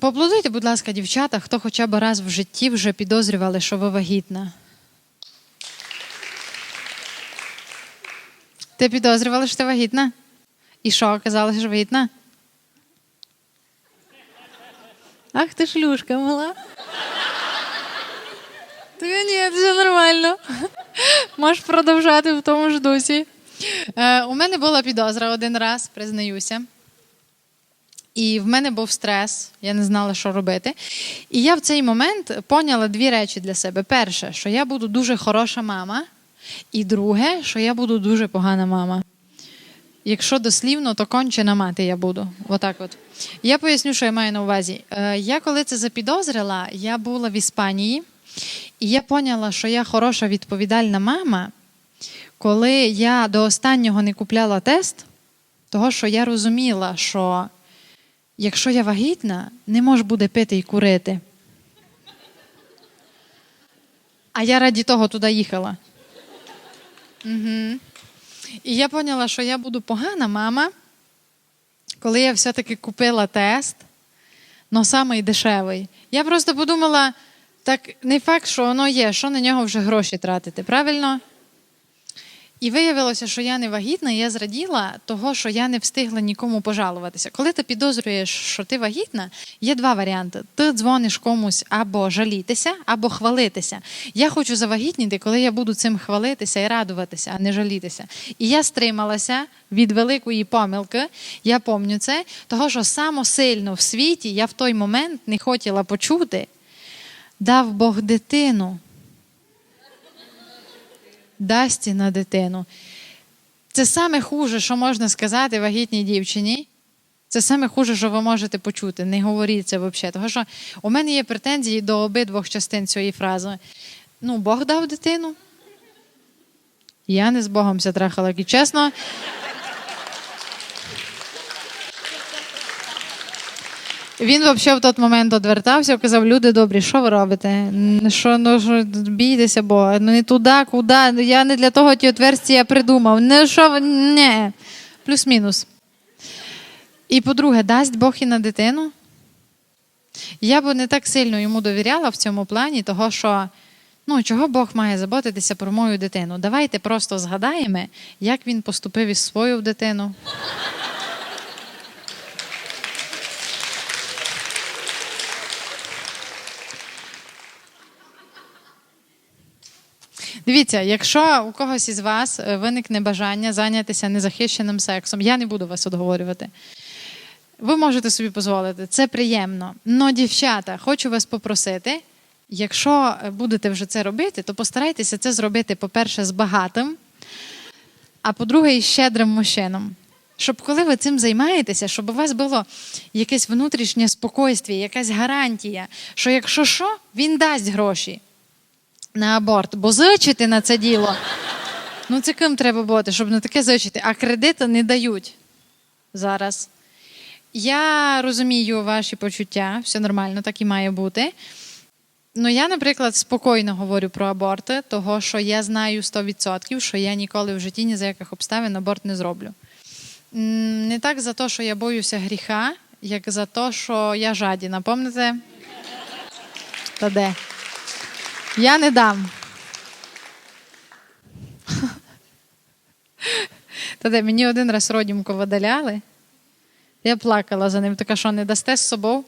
Поаплодуйте, будь ласка, дівчата, хто хоча б раз в житті вже підозрювали, що ви вагітна. Ти підозрювала, що ти вагітна? І що, казали, що вагітна? Ах, ти шлюшка мала. Та ні, все нормально. Можеш продовжати в тому ж дусі. Е, у мене була підозра один раз, признаюся. І в мене був стрес, я не знала, що робити. І я в цей момент поняла дві речі для себе: перше, що я буду дуже хороша мама, і друге, що я буду дуже погана мама. Якщо дослівно, то кончена мати я буду. Отак от. Я поясню, що я маю на увазі. Е, Я коли це запідозрила, я була в Іспанії, і я поняла, що я хороша відповідальна мама, коли я до останнього не купляла тест, того що я розуміла, що якщо я вагітна, не можу буде пити і курити. А я раді того туди їхала. Угу. І я поняла, що я буду погана мама, коли я все-таки купила тест, але самий дешевий. Я просто подумала, так не факт, що воно є, що на нього вже гроші тратити, правильно? І виявилося, що я не вагітна, і я зраділа того, що я не встигла нікому пожалуватися. Коли ти підозрюєш, що ти вагітна, є два варіанти: ти дзвониш комусь або жалітися, або хвалитися. Я хочу завагітніти, коли я буду цим хвалитися і радуватися, а не жалітися. І я стрималася від великої помилки. Я пам'ятаю це, того, що само сильно в світі я в той момент не хотіла почути, дав Бог дитину дасть на дитину. Це саме хуже, що можна сказати вагітній дівчині. Це саме хуже, що ви можете почути. Не говоріть це взагалі. Тому що у мене є претензії до обидвох частин цієї фрази. Ну, Бог дав дитину. Я не з Богом ся трахала, і чесно. Він взагалі в той момент одвертався, казав: люди добрі, що ви робите? Що, ну, що, бійтеся Бога, ну не туди, куди. Ну, Я не для того ті отверстия придумав. Не що ви. Плюс-мінус. І по-друге, дасть Бог і на дитину. Я б не так сильно йому довіряла в цьому плані, того що ну, чого Бог має заботитися про мою дитину. Давайте просто згадаємо, як він поступив із свою дитину. Дивіться, якщо у когось із вас е, виникне бажання зайнятися незахищеним сексом, я не буду вас отговорювати. Ви можете собі дозволити, це приємно. Но, дівчата, хочу вас попросити, якщо будете вже це робити, то постарайтеся це зробити, по-перше, з багатим, а по-друге, із щедрим мужчином. Щоб коли ви цим займаєтеся, щоб у вас було якесь внутрішнє спокойствие, якась гарантія, що якщо що, він дасть гроші на аборт, бо зичити на це діло. Ну, це ким треба бути, щоб на таке зичити, а кредити не дають зараз. Я розумію ваші почуття, все нормально, так і має бути. Ну, я, наприклад, спокійно говорю про аборти, того що я знаю 100%, що я ніколи в житті ні за яких обставин аборт не зроблю. Не так за те, що я боюся гріха, як за те, що я жадіна. Пам'ятаєте? Та де? Я не дам. Та де мені один раз родімку видаляли. Я плакала за ним, така що не дасте з собою.